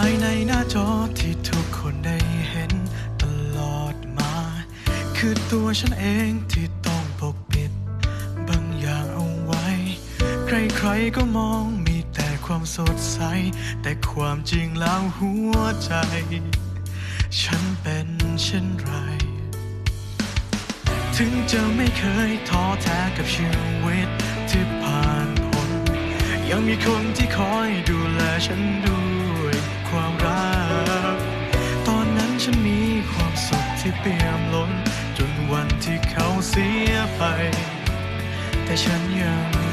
ายในหน้าจอที่ทุกคนได้เห็นตลอดมา คือตัวฉันเองที่ต้องปกปิด บางอย่างเอาไว้ ใครๆก็มองมีแต่ความสดใส แต่ความจริงแล้วหัวใจ ฉันเป็นเช่นไร ถึงจะไม่เคยท้อแท้กับชีวิตที่ผ่านพ้นยังมีคนที่คอยดูแลฉันด้วย ความรัก ตอนนั้นฉันมีความสุขที่เปี่ยมล้น จนวันที่เขาเสียไป แต่ฉันยัง